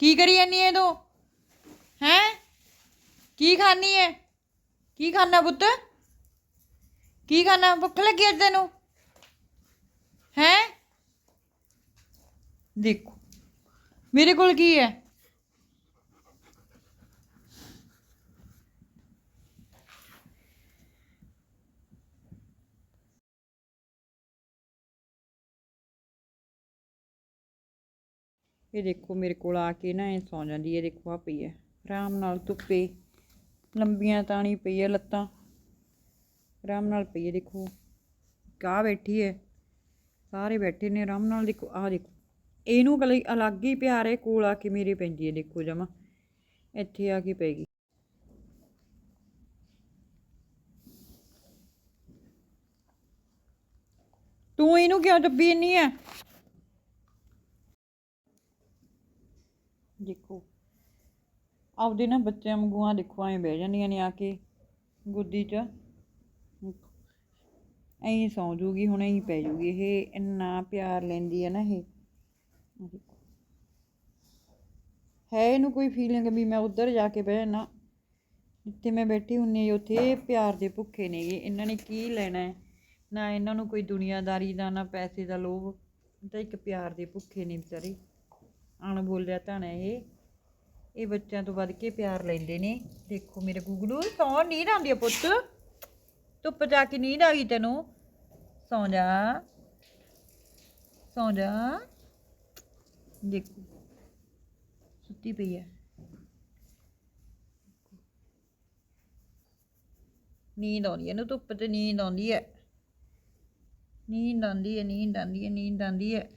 ਕੀ ਕਰੀ ਜਾਨੀ ਐ ਤੂੰ? ਹੈ? ਕੀ ਖਾਣੀ ਐ? ਕੀ ਖਾਣਾ ਪੁੱਤ? ਕੀ ਖਾਣਾ ਭੁੱਖ ਲੱਗੀ ਅੱਜ ਤੈਨੂੰ? ਹੈ? ਦੇਖੋ, ਮੇਰੇ ਕੋਲ ਕੀ ਹੈ ਇਹ ਦੇਖੋ ਮੇਰੇ ਕੋਲ ਆ ਕੇ ਨਾ ਇਹ ਸੌਂ ਜਾਂਦੀ ਹੈ, ਦੇਖੋ ਆ ਪਈ ਹੈ। ਆਰਾਮ ਨਾਲ ਧੁੱਪੇ, ਲੰਬੀਆਂ ਤਾਣੀ ਪਈ ਹੈ ਲੱਤਾਂ। ਆਰਾਮ ਨਾਲ ਪਈ ਹੈ, ਦੇਖੋ। ਕਾ ਬੈਠੀ ਹੈ, ਸਾਰੇ ਬੈਠੇ ਨੇ, ਆਰਾਮ ਨਾਲ ਦੇਖੋ, ਆਹ ਦੇਖੋ। ਇਹਨੂੰ ਕਲੀ ਅਲੱਗ ਹੀ ਪਿਆਰ ਹੈ, ਕੋਲ ਆ ਕੇ ਮੇਰੇ ਪੈਂਦੀ ਹੈ, ਦੇਖੋ ਜਮਾ। ਇੱਥੇ ਆ ਕੇ ਪੈਗੀ ਤੂੰ ਇਹਨੂੰ ਕਿਉਂ ਦੱਬੀ ਨਹੀਂ ਹੈ? ਦੇਖੋ। ਆਪਦੇ ਨਾ ਬੱਚਿਆਂ ਵਾਂਗੂਆਂ ਦੇਖੋ, ਐਂ ਬਹਿ ਜਾਂਦੀਆਂ ਨੇ ਆ ਕੇ ਗੁੱਦੀ 'ਚ। ਐਂ ਸੌਂ ਜੂਗੀ, ਹੁਣ ਐਂ ਪੈ ਜੂਗੀ। ਇਹ ਇੰਨਾ ਪਿਆਰ ਲੈਂਦੀ ਹੈ ਨਾ ਇਹ। ਹੈ ਇਹਨੂੰ ਕੋਈ ਫੀਲਿੰਗ ਵੀ ਮੈਂ ਉੱਧਰ ਜਾ ਕੇ ਬਹਿ ਨਾ ਜਿੱਥੇ ਮੈਂ ਬੈਠੀ ਹੁੰਨੀ ਉੱਥੇ ਪਿਆਰ ਦੇ ਭੁੱਖੇ ਨੇਗੇ ਇਹਨਾਂ ਨੇ ਕੀ ਲੈਣਾ ਹੈ? ਨਾ ਇਹਨਾਂ ਨੂੰ ਕੋਈ ਦੁਨੀਆਦਾਰੀ ਦਾ, ਨਾ ਪੈਸੇ ਦਾ ਲੋਭ। ਤਾਂ ਇੱਕ ਪਿਆਰ ਦੇ ਭੁੱਖੇ ਨੇ ਵਿਚਾਰੇ। ਅਣ ਬੋਲਿਆ ਤਾਂ ਨਾ ਇਹ। ਇਹ ਬੱਚਿਆਂ ਤੋਂ ਵੱਧ ਕੇ ਪਿਆਰ ਲੈਂਦੇ ਨੇ। ਦੇਖੋ ਮੇਰੇ ਗੁਗਲੂ ਸੌਂ ਨੀਂਦ ਆਉਂਦੀ ਆ ਪੁੱਤ। ਧੁੱਪ ਜਾ ਕੇ ਨੀਂਦ ਆ ਗਈ ਤੈਨੂੰ। ਸੌਂ ਜਾ। ਸੌਂ ਜਾ। ਦੇਖੋ, ਸੁੱਤੀ ਪਈ ਹੈ ਨੀਂਦ ਆਉਂਦੀ ਹੈ ਇਹਨੂੰ, ਧੁੱਪ 'ਚ ਨੀਂਦ ਆਉਂਦੀ ਹੈ ਨੀਂਦ ਆਉਂਦੀ ਹੈ ਨੀਂਦ ਆਉਂਦੀ ਹੈ ਨੀਂਦ ਆਉਂਦੀ ਹੈ